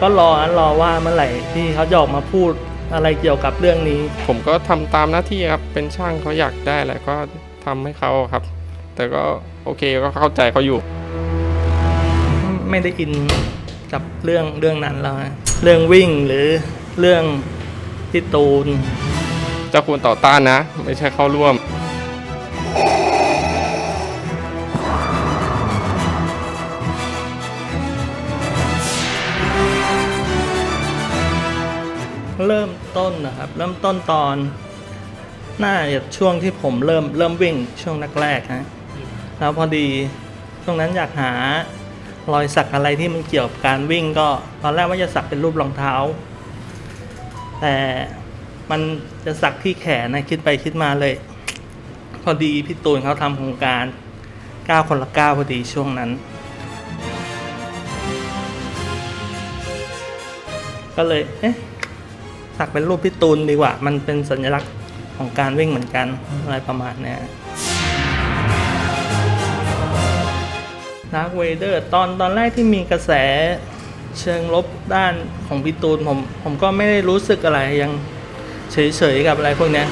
ก็รออันรอว่าเมื่อไหร่ที่เขาจะออกมาพูดอะไรเกี่ยวกับเรื่องนี้ ผมก็ทำตามหน้าที่ครับ เป็นช่างเขาอยากได้อะไรก็ทำให้เขาครับ แต่ก็โอเคก็เข้าใจเขาอยู่ ไม่ได้อินกับเรื่องเรื่องนั้นแล้วฮะเรื่องวิ่งหรือเรื่องที่ตูนเจ้าควรต่อต้านนะ ไม่ใช่เข้าร่วม เริ่มต้นนะครับ เริ่มต้นตอนน่าจะช่วงที่ผมเริ่มเริ่มวิ่งช่วงแรกๆฮะแล้วพอดีช่วงนั้นอยากหารอยสักอะไรที่มันเกี่ยวกับการวิ่งก็ตอนแรกว่าจะสักเป็นรูปรองเท้า แต่มันจะสักที่แขนนะคิดไปคิดมาเลย พอดีพี่ตูนเขาทำโครงการก้าคนละก้าพอดีช่วงนั้น ก็เลยเอ๊ะ สักเป็นรูปพี่ตูนดีกว่า มันเป็นสัญลักษณ์ของการวิ่งเหมือนกันอะไรประมาณนี้นักเวเดอร์ตอนตอนแรกที่มีกระแสเชิงลบด้านของพี่ตูนผมผมก็ไม่ได้รู้สึกอะไรยังเฉยๆกับอะไรพวกนี้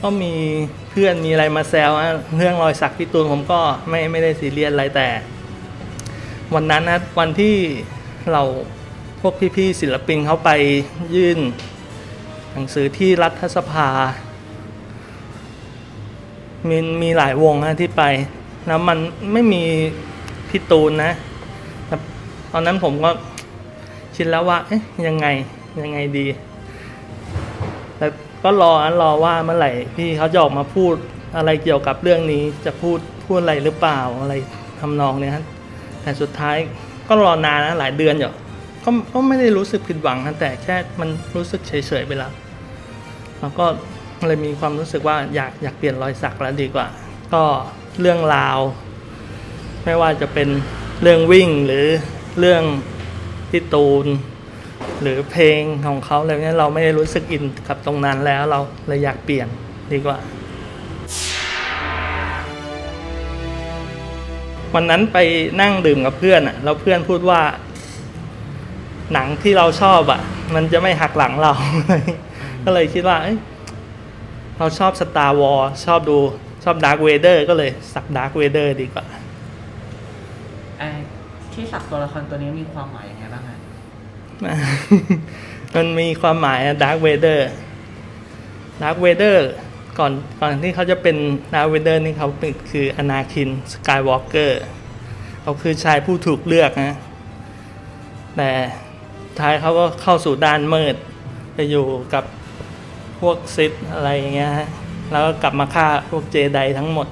ก็มีเพื่อนมีอะไรมาแซวอะเรื่องรอยสักพี่ตูนผมก็ไม่ไม่ได้ซีเรียสอะไรแต่ วันนั้นนะวันที่เรา พวกพี่ๆศิลปินเขาไปยื่น หนังสือที่รัฐสภา มีมีหลายวงนะที่ไป แล้วมันไม่มีพี่ตูนนะตอนนั้นผมก็คิดแล้วว่า เอ๊ะยังไงยังไงดีแต่ก็รออันรอว่าเมื่อไหร่พี่เขาจะออกมาพูดอะไรเกี่ยวกับเรื่องนี้จะพูดพูดอะไรหรือเปล่าอะไรทำนองเนี้ยแต่สุดท้ายก็รอนานนะหลายเดือนอยู่ ก็ก็ไม่ได้รู้สึกผิดหวังนะแต่แค่มันรู้สึกเฉยๆไปแล้วแล้วก็เลยมีความรู้สึกว่าอยากอยากเปลี่ยนรอยสักแล้วดีกว่า ก็เรื่องราว ไม่ว่าจะเป็นเรื่องวิ่งหรือเรื่องพี่ตูน หรือเพลงของเขาอะไรเนี้ยเราไม่ได้รู้สึกอินกับตรงนั้นแล้วเราเลยอยากเปลี่ยนดีกว่า วันนั้นไปนั่งดื่มกับเพื่อนอะแล้วเพื่อนพูดว่า หนังที่เราชอบอะ มันจะไม่หักหลังเรา ก็เลยคิดว่าเอ้ยเราชอบสตาร์วอลชอบดูชอบดาร์ v เวเดอร์ก็เลยสักดาร์ v เวเดอร์ดีกว่าไอ้ที่สักตัวละครตัวนี้มีความหมายยังไงบ้างฮะมันมีความหมายดาร์ v เวเดอร์ดาร์ v เวเดอร์ก่อนก่อนที่เขาจะเป็นดาร์ v เวเดอร์นี่เขาเป็นคืออนาคินสกายวอล์กเกอร์เขาคือชายผู้ถูกเลือกนะ แต่ ท้ายเขาก็เข้าสู่ด้านมืดไปอยู่กับพวกซิดอะไรอย่างเงี้ยฮะแล้วก็กลับมาฆ่าพวกเจไดทั้งหมด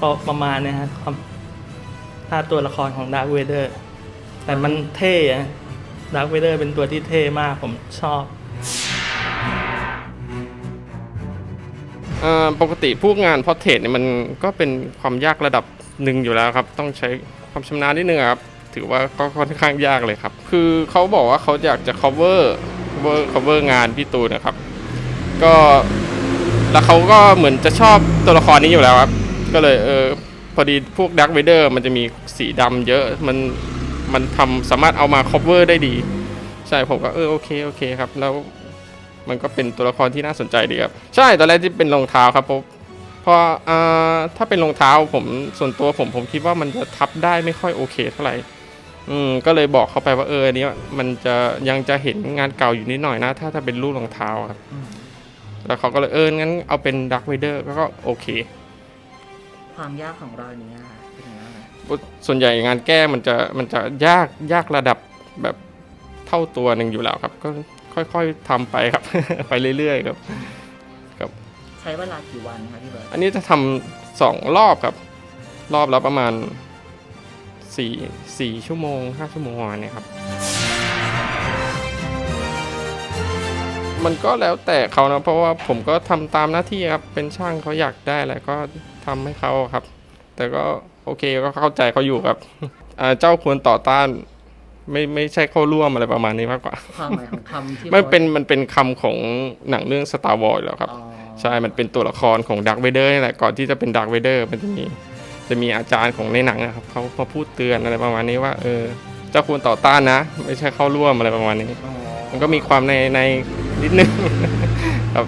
ก็ประมาณเนี้ยฮะความถ้าตัวละครของดาร์ v เวเดอร์แต่มันเท่อะดาร์ v เวเดอร์เป็นตัวที่เท่มากผมชอบ เอ่อปกติพวกงานพอเทรเนี่ยมันก็เป็นความยากระดับหนึ่งอยู่แล้วครับ ต้องใช้ความชำนาญนิดนึงอะครับ ถือว่าก็ค่อนข้างยากเลยครับ คือเขาบอกว่าเขาอยากจะ cover cover cover งานพี่ตูนนะครับ ก็แล้วเขาก็เหมือนจะชอบตัวละครนี้อยู่แล้วครับ ก็เลยเออพอดีพวกดักเวเดอร์มันจะมีสีดำเยอะมันมันทำสามารถเอามา cover ได้ดี ใช่ผมก็เออโอเคโอเคครับ แล้วมันก็เป็นตัวละครที่น่าสนใจดีครับ ใช่ตอนแรกที่เป็นรองเท้าครับเพราะเพราะอ่าถ้าเป็นรองเท้าผมส่วนตัวผมผมคิดว่ามันจะทับได้ไม่ค่อยโอเคเท่าไหร่ อืมก็เลยบอกเขาไปว่าเอออันนี้มันจะยังจะเห็นงานเก่าอยู่นิดหน่อยนะ ถ้าถ้าเป็นรูปรองเท้าครับ แล้วเขาก็เลยเอองั้นเอาเป็นดักเวเดอร์ก็โอเค ความยากของรอยนี้อะเป็นยังไงบ้างฮะส่วนใหญ่งานแก้มันจะมันจะยากยากระดับแบบเท่าตัวหนึ่งอยู่แล้วครับ ก็ค่อยๆทำไปครับ ไปเรื่อยๆครับ ใช้เวลากี่วันคะพี่เบิร์ดอันนี้จะทำสองรอบครับ รอบละประมาณ สี่สี่ชั่วโมงห้าชั่วโมงประมาณเนี้ยครับ มันก็แล้วแต่เขานะเพราะว่าผมก็ทำตามหน้าที่ครับ เป็นช่างเขาอยากได้อะไรก็ทำให้เขาครับ แต่ก็โอเคก็เข้าใจเขาอยู่ครับอ่าเจ้าควรต่อต้านไม่ไม่ใช่เข้าร่วมอะไรประมาณนี้มากกว่าความหมายของคำที่มันเป็นมันเป็นคำของหนังเรื่อง Star Wars แล้วครับอ๋อใช่ มันเป็นตัวละครของดักเวเดอร์นี่แหละก่อนที่จะเป็นดักเวเดอร์มันจะมี จะมีอาจารย์ของในหนังอะครับเขามาพูดเตือนอะไรประมาณนี้ว่าเออเจ้าคุณต่อต้านนะ ไม่ใช่เข้าร่วมอะไรประมาณนี้ มันก็มีความในในนิดนึง ครับ